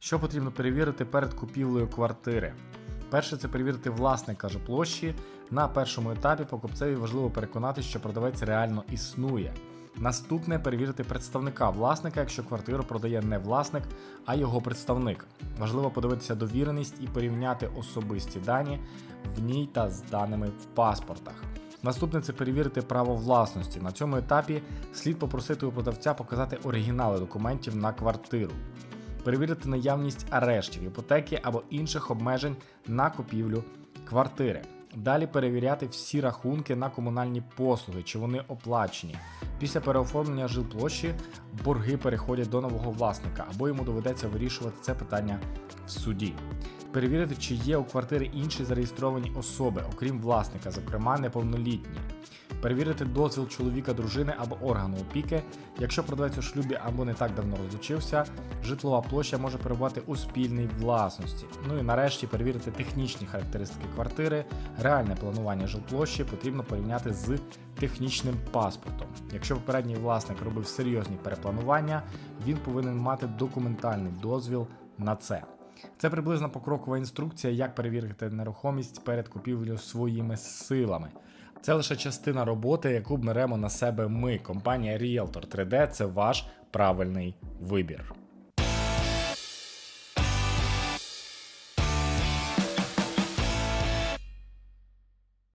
Що потрібно перевірити перед купівлею квартири? Перше це перевірити власника жилплощі. На першому етапі покупцеві важливо переконати, що продавець реально існує. Наступне перевірити представника власника, якщо квартиру продає не власник, а його представник. Важливо подивитися довіреність і порівняти особисті дані в ній та з даними в паспортах. Наступне це перевірити право власності. На цьому етапі слід попросити у продавця показати оригінали документів на квартиру, перевірити наявність арештів, іпотеки або інших обмежень на купівлю квартири. Далі перевіряти всі рахунки на комунальні послуги, чи вони оплачені. Після переоформлення жилплощі борги переходять до нового власника, або йому доведеться вирішувати це питання в суді. Перевірити, чи є у квартири інші зареєстровані особи, окрім власника, зокрема неповнолітні. Перевірити дозвіл чоловіка, дружини або органу опіки. Якщо продавець у шлюбі або не так давно розлучився, житлова площа може перебувати у спільній власності. Ну і нарешті перевірити технічні характеристики квартири, реальне планування жилплощі потрібно порівняти з технічним паспортом. Якщо попередній власник робив серйозні перепланування, він повинен мати документальний дозвіл на це. Це приблизно покрокова інструкція, як перевірити нерухомість перед купівлею своїми силами. Це лише частина роботи, яку беремо на себе ми. Компанія Realtor 3D – це ваш правильний вибір.